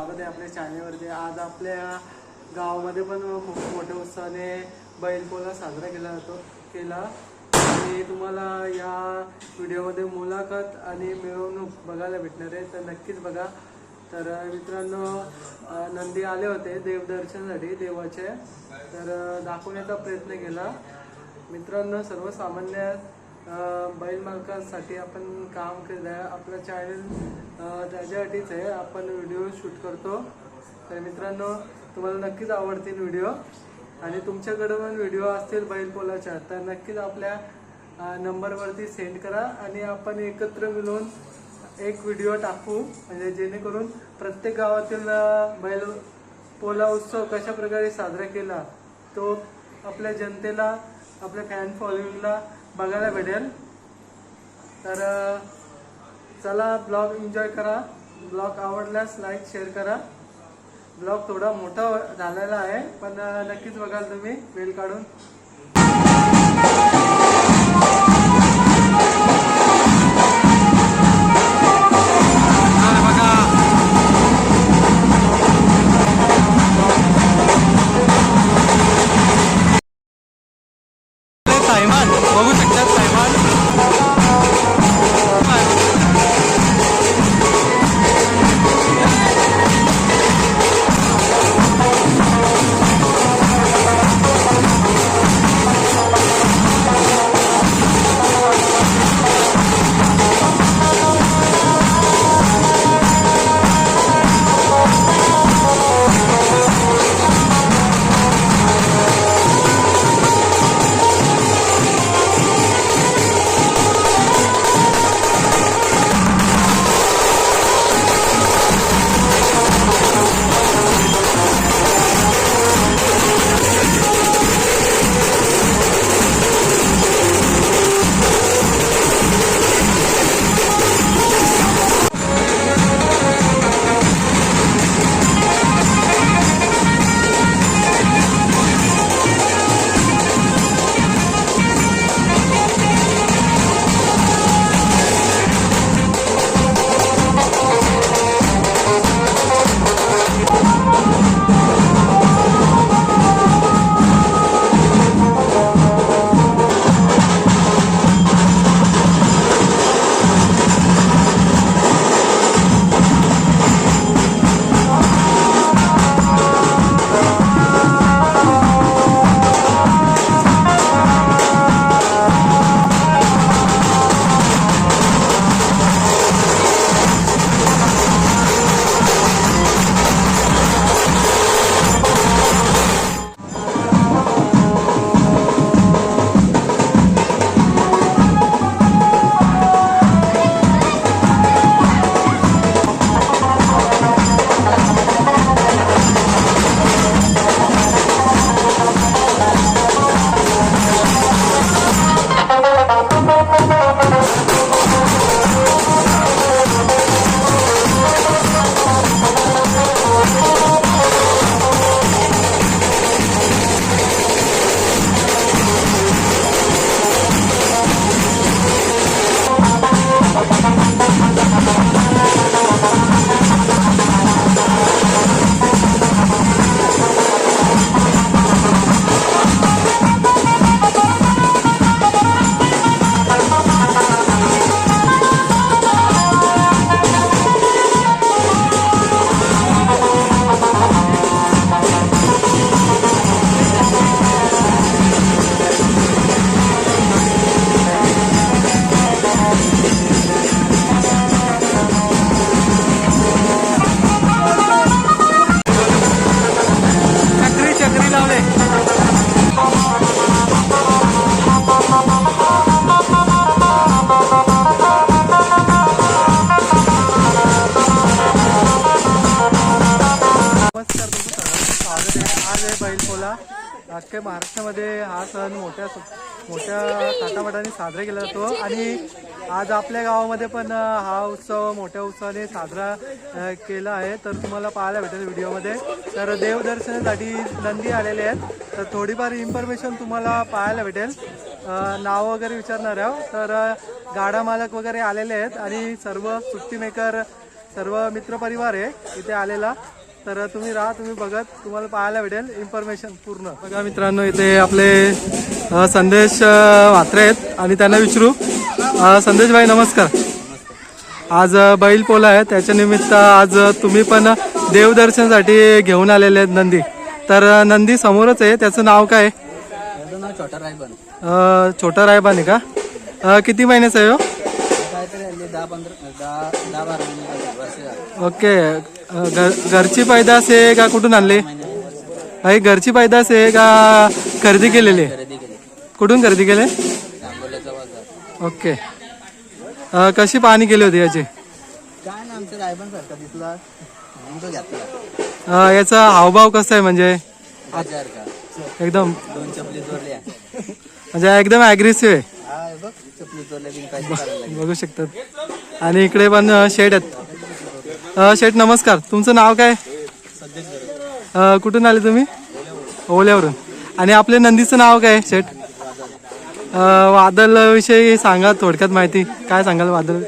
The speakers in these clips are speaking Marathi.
स्वागत आहे आपल्या चॅनेलवरती. आज आपल्या गावामध्ये पण खूप मोठ्या उत्साहाने बैलपोळा साजरा केला जातो केला. आणि तुम्हाला या व्हिडिओमध्ये मुलाखत आणि मिरवणूक बघायला भेटणार आहे तर नक्कीच बघा. तर मित्रांनो नंदी आले होते देवदर्शनासाठी देवाचे. तर दाखवण्याचा प्रयत्न केला. मित्रांनो सर्वसामान्य बैल मालकांसाठी आपण काम केलं आहे. आपलं चॅनल त्याच्यासाठीच आहे आपण व्हिडिओ शूट करतो. तर मित्रांनो तुम्हाला नक्कीच आवडतील व्हिडिओ आणि तुमच्याकडे पण व्हिडिओ असतील बैलपोलाच्या तर नक्कीच आपल्या नंबरवरती सेंड करा. आणि आपण एकत्र मिळून एक व्हिडिओ टाकू. म्हणजे जेणेकरून प्रत्येक गावातील बैल पोला उत्सव कशा प्रकारे साजरा केला तो आपल्या जनतेला आपल्या फॅन फॉलोईंगला बघायला भेटेल. तर चला ब्लॉग एन्जॉय करा. ब्लॉग आवडल्यास लाईक शेअर करा. ब्लॉग थोडा मोठा झालेला आहे पण नक्कीच बघाल तुम्ही. वेळ काढून. महाराष्ट्रामध्ये हा सण मोठ्या मोठ्या थाटामाटाने साजरा केला जातो आणि आज आपल्या गावामध्ये पण हा उत्सव मोठ्या उत्सवाने साजरा केला आहे. तर तुम्हाला पाहायला भेटेल व्हिडिओमध्ये. तर देवदर्शनासाठी नंदी आलेले आहेत. तर थोडीफार इन्फॉर्मेशन तुम्हाला पाहायला भेटेल. नाव वगैरे विचारणार आहोत. तर गाडा मालक वगैरे आलेले आहेत आणि सर्व सुट्टी मेकर सर्व मित्रपरिवार आहे इथे आलेला. तर तुम्ही राहा तुम्ही बघत तुम्हाला पाहायला भेटेल इन्फॉर्मेशन पूर्ण. बघा मित्रांनो इथे आपले संदेश अ, म्हात्रे आहेत आणि त्यांना विचारू. अ, संदेश भाई नमस्कार. आज बैल पोला आहे त्याच्या निमित्त आज तुम्ही पण देवदर्शनासाठी घेऊन आलेले आहेत नंदी. तर नंदी समोरच आहे. त्याचं नाव काय आहे? छोटा रायबन. छोटा रायबान आहे का? किती महिन्याचा आहे हो? ओके. घर- घरची पैदास आहे का कुठून आणले? भाई घरची पैदास आहे का खरेदी केलेली? कुठून खरेदी केले? ओके. अ, कशी पाहणी केली होती याची? काय ना आमचं रायबन सारखा दिसला म्हणून तो घेतला. अ, याचा हावभाव कसा आहे म्हणजे? हजार का? एकदम. दोन चपली चोरल्या म्हणजे एकदम ॲग्रेसिव्ह आहे. हा बघ चपली चोरल्या बिन काय करायला लागले. बघू शकतात. आणि इकडे पण शेड आहेत. अ, शेठ नमस्कार. तुमचं नाव काय? अ, कुठून आले तुम्ही? ओल्यावरून. आणि आपल्या नंदीचं नाव काय आहे, शेठ? अ, वादल विषयी सांगा थोडक्यात माहिती. काय सांगाल वादल?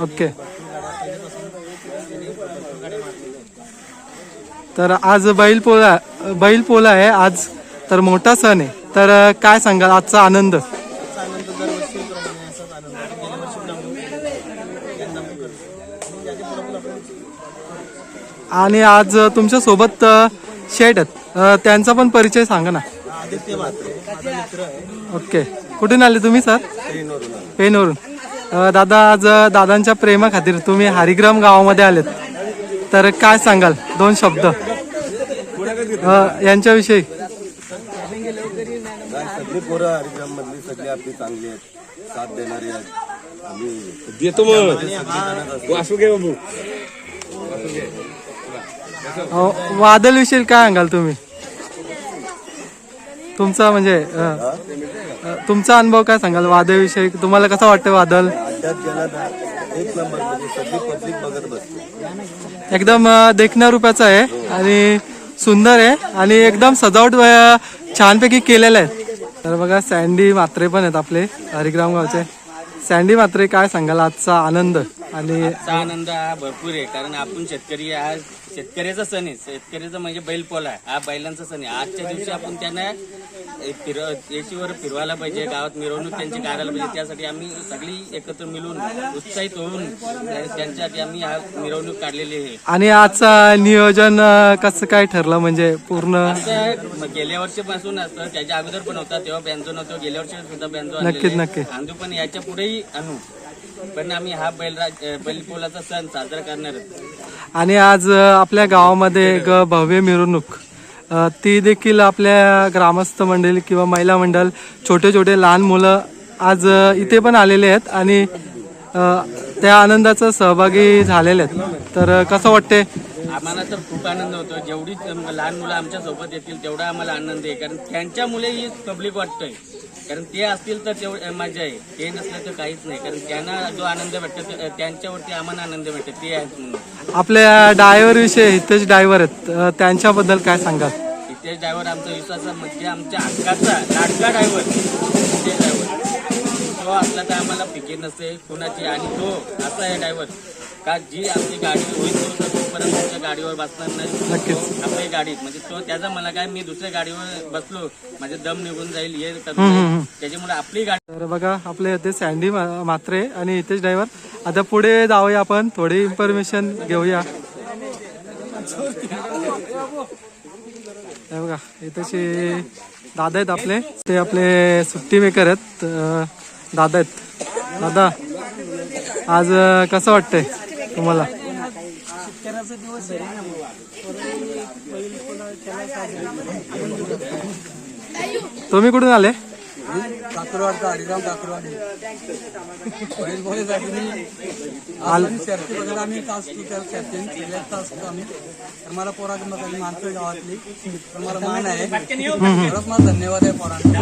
ओके. तर आज बैल पोळा बैल पोळा आहे आज. तर मोठा सण आहे. तर काय सांगाल? आजचा आनंद? आणि आज तुमच्यासोबत शेट आहेत. त्यांचा पण परिचय सांगा ना. ओके. कुठून आले तुम्ही सर? पेनवरून दादा आज दादांच्या प्रेमा खातीर तुम्ही हरिग्राम गावामध्ये आलेत. तर काय सांगाल? दोन शब्द. यांच्याविषयी. नाही सगळी पोरं हरिग्राम मधली सगळी आपली चांगली आहेत. साथ देणारी आहेत. आम्ही देतो मग. वासू घे बाबू. वादल विषयी काय सांगाल तुम्ही? तुमचा म्हणजे तुमचा अनुभव काय सांगाल वादळविषयी तुम्हाला कसं वाटतं वादळ एकदम देखण्या रुपयाचं आहे आणि सुंदर आहे आणि एकदम सजावट छानपैकी केलेलं आहे. तर बघा सँडी मात्रे पण आहेत आपले हरिग्राम गावचे. सँडी मात्रे काय सांगाल? आजचा आनंद आणि आनंद हा भरपूर आहे कारण आपण शेतकरी आज शेतकऱ्याचा सण आहे. शेतकऱ्याचा म्हणजे बैलपोला आहे. हा बैलांचा सण आहे. आजच्या दिवशी आपण त्यांना फिर याचीवर फिरवायला पाहिजे. गावात मिरवणूक त्यांची काढायला पाहिजे. त्यासाठी आम्ही सगळी एकत्र मिळून उत्साहित होऊन त्या- त्यांच्यासाठी आम्ही हा मिरवणूक काढलेली आहे. आणि आजचा नियोजन कसं काय ठरलं? म्हणजे पूर्ण गेल्या वर्षीपासून असतं. त्याच्या अगोदर पण होता. तेव्हा बँजो नव्हतो. गेल्या वर्षी सुद्धा बँजो नक्कीच, नक्की. आणू पण याच्या पुढेही आणू. पण आम्ही हा बैलराज बैलपोलाचा सण साजरा करणार आहोत. आणि आज आपल्या गावामध्ये एक भव्य मिरवणूक. ती देखील आपल्या ग्रामस्थ मंडळी किंवा महिला मंडळ छोटे छोटे लहान मुलं आज इथे पण आलेले आहेत आणि त्या आनंदाचा सहभागी झालेले आहेत. तर कसं वाटते आम्हाला तर खूप आनंद होतो. जेवढी लहान मुलं आमच्यासोबत येतील तेवढा आम्हाला आनंद आहे. कारण त्यांच्या मुले ही पब्लिक वाटतोय. कारण ते असतील तर तेवढ मजा आहे. ते नसलं तर काहीच नाही. कारण त्यांना जो आनंद भेटतो ते- त्यांच्यावरती आम्हाला आनंद भेटतो. ते आहेत म्हणून. आपल्या डायव्हर विषयी हितेश डायव्हर आहेत. अ, त्यांच्याबद्दल काय सांगाल? इथे ड्रायव्हर आमचा विश्वास म्हणजे आमच्या हक्काचा लाडका ड्रायव्हर. इथे ड्रायव्हर. तो असला तर आम्हाला फिकीर नसते कुणाची. आणि तो असा आहे ड्रायव्हर. का जी आमची गाडी होईल तो तोपर्यंत तुमच्या गाडीवर बसणार नाही. नक्कीच. तो आपली गाडीत म्हणजे तो त्याचा मला काय मी दुसऱ्या गाडीवर बसलो माझे दम निघून जाईल हे करून जाईल. त्याच्यामुळे आपली गाडी तर बघा आपले इथे सँडी मा- मात्रे आणि हितेश ड्रायव्हर. आता पुढे जाऊया आपण. थोडी इन्फॉर्मेशन घेऊया. हे बघा दादा आहेत आपले. ते आपले सुट्टी मेकर आहेत. दादा आहेत. दादा आज अं, कसं वाटतंय? तुम्हाला? तुम्ही कुठून आले? काकरवाडचा हरिराम काकरवाडी बैल बोलेसाठी मी आज आम्ही शर्ती वगैरे आम्ही तास असतो आम्ही तर मला गावातली तर मला मान आहे. खरंच मला धन्यवाद आहे पोरांना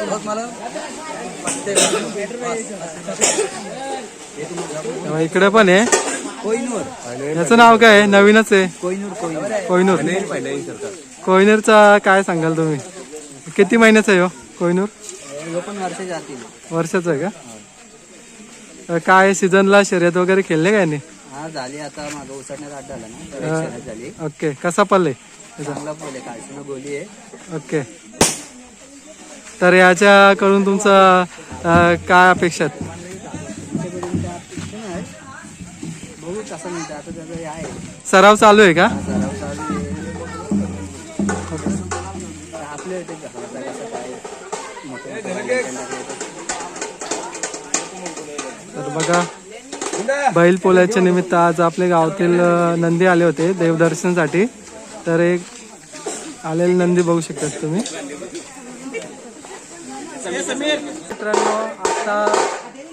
खरंच मला तेव्हा इकडे पण आहे. कोईनूर याचं नाव काय आहे? नवीनच आहे. कोईनूर कोहिनूर. कोहिनूरचा काय सांगाल तुम्ही? किती महिन्याचा आहे हो? कोहिनूर? हे पण वर्ष जातील वर्षाचं आहे का? अ, काय सीझनला शर्यत वगैरे खेळले काय नाही हा झाली आता. मागं उसळण्यात आठ झाला ना. तर एक शर्यत झाली. ओके. कसा पल्ले चांगला पोल आहे काळशीनं गोली आहे. ओके. तर याच्याकडून तुमचं अ, काय अपेक्षा आहेत? म्हणते आता त्याचं हे आहे सराव चालू आहे का? सराव चालू आहे आपल्या इथे घरातला कसं काय मोठं तर बघा बैल पोल्याच्या निमित्त आज आपल्या गावातील नंदी आले होते देवदर्शनसाठी. तर एक आलेले नंदी बघू शकतात तुम्ही. मित्रांनो आता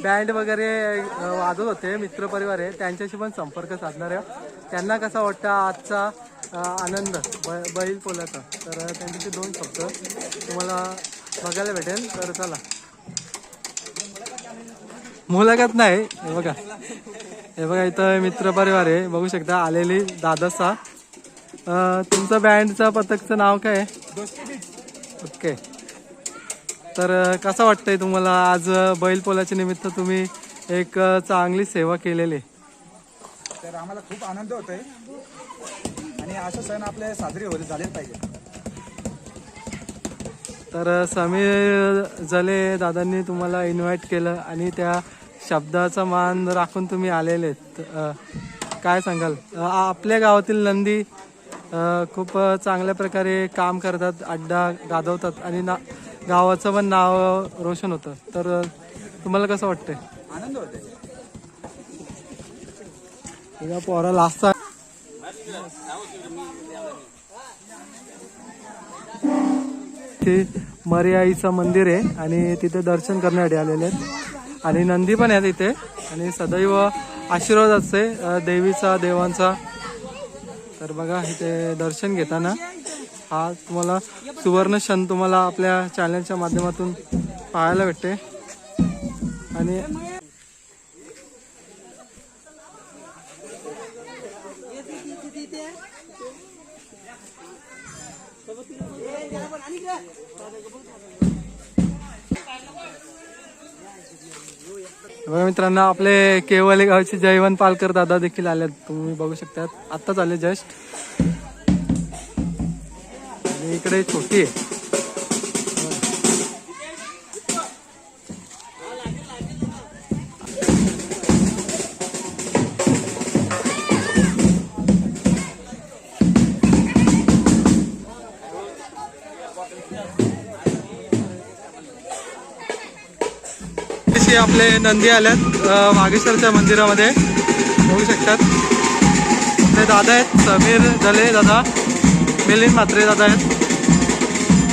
बँड वगैरे अ, वाजवत होते मित्रपरिवार आहे त्यांच्याशी पण संपर्क साधणार आहे. त्यांना कसा वाटतं आजचा आनंद ब बैल पोल्याचा तर त्यांच्याशी दोन शब्द. तुम्हाला बघायला भेटेल तर चला. मुलाखत नाही हे बघा. हे बघा इथं मित्र परिवार आहे. बघू शकता आलेली दादासा तुमचं बँडचं पथकचं नाव काय आहे? ओके. तर कसं वाटतंय तुम्हाला? आज अं, बैल पोलाच्या निमित्त तुम्ही एक चांगली सेवा केलेली. आहे. तर आम्हाला खूप आनंद होतोय. आणि असं सण आपले साजरे होते झालेच पाहिजे तर समीर जले दादांनी तुम्हाला इन्व्हाइट केलं आणि त्या शब्दाचा मान राखून तुम्ही आलेले काय सांगाल? आपल्या गावातील नंदी खूप चांगल्या प्रकारे काम करतात अड्डा गाजवतात आणि ना गावाचं पण नाव रोशन होतं. तर तुम्हाला कसं वाटतंय? आनंद होतोय पोरा लास्टचा ते मर्याईचं मंदिर आहे आणि तिथे दर्शन करण्यासाठी आलेले आहेत. आणि नंदी पण आहेत इथे. आणि सदैव आशीर्वाद असते देवीचा देवांचा. तर बघा इथे दर्शन घेताना हा तुम्हाला सुवर्ण क्षण तुम्हाला आपल्या चॅनलच्या माध्यमातून पाहायला भेटते. आणि बघा मित्रांनो आपले केवले गावचे जयवंत पालकर दादा देखील आले तुम्ही बघू शकतात. आत्ताच आले जस्ट. आणि इकडे छोटी आहे. आपले नंदी आल्यात. वागेश्वरच्या मंदिरामध्ये. बघू शकतात. आपले दादा आहेत. समीर दले दादा. मिलिंद म्हात्रे दादा आहेत.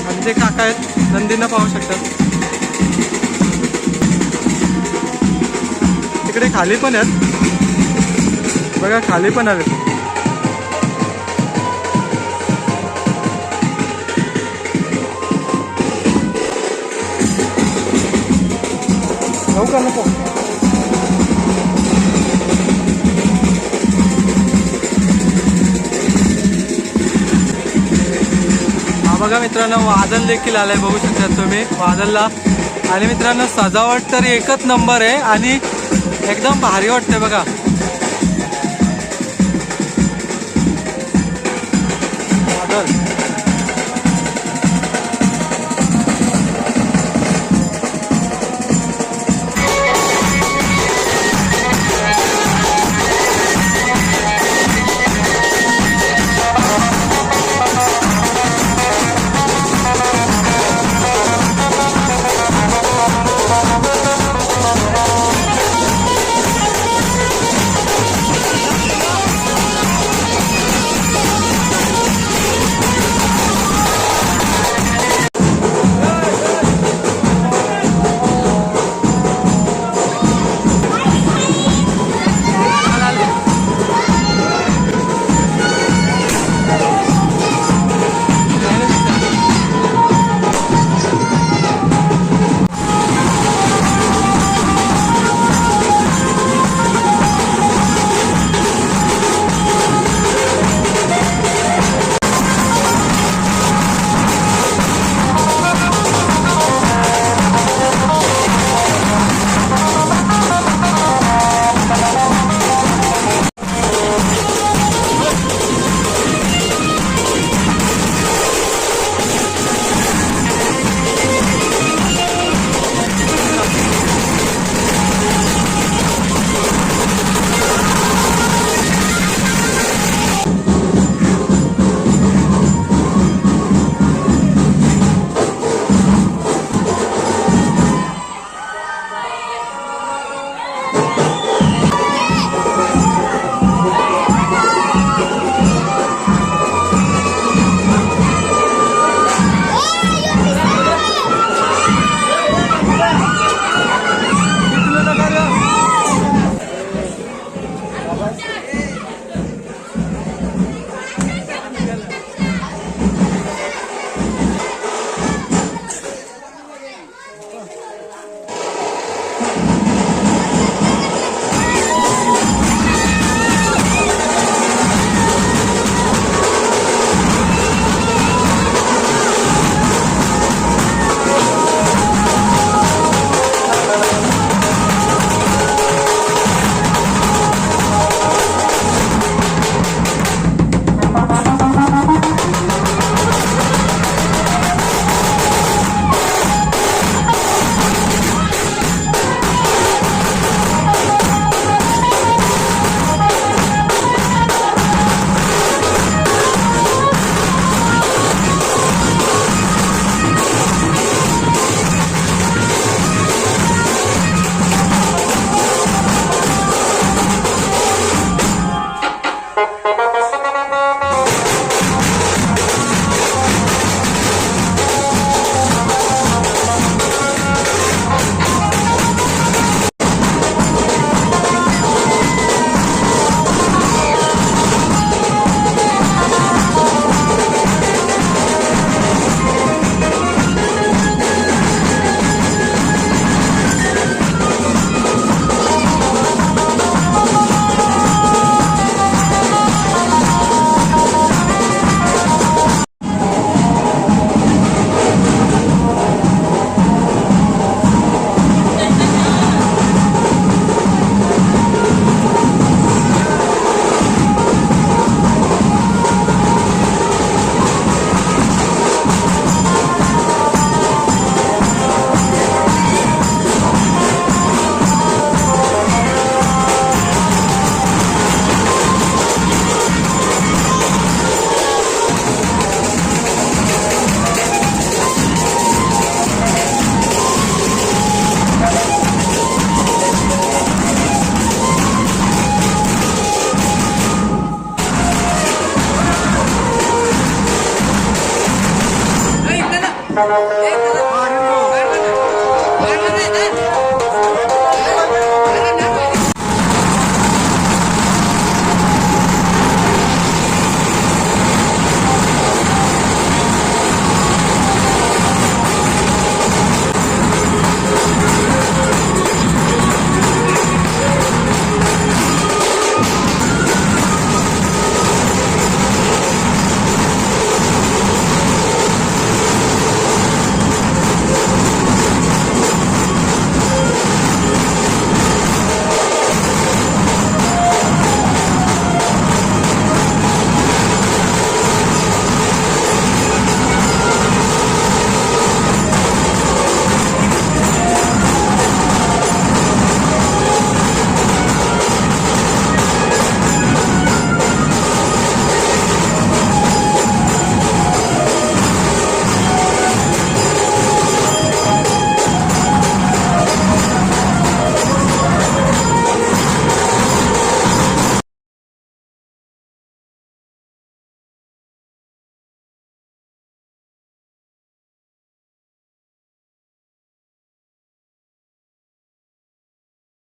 आणि ते काका आहेत. नंदींना पाहू शकतात. तिकडे खाली पण आहेत. बघा खाली पण आहेत. नको. बघा मित्रांनो वादल देखील आलाय बघू शकता तुम्ही. वादलला. आणि मित्रांनो सजावट तर एकच नंबर आहे आणि एकदम भारी वाटते बघा. वादन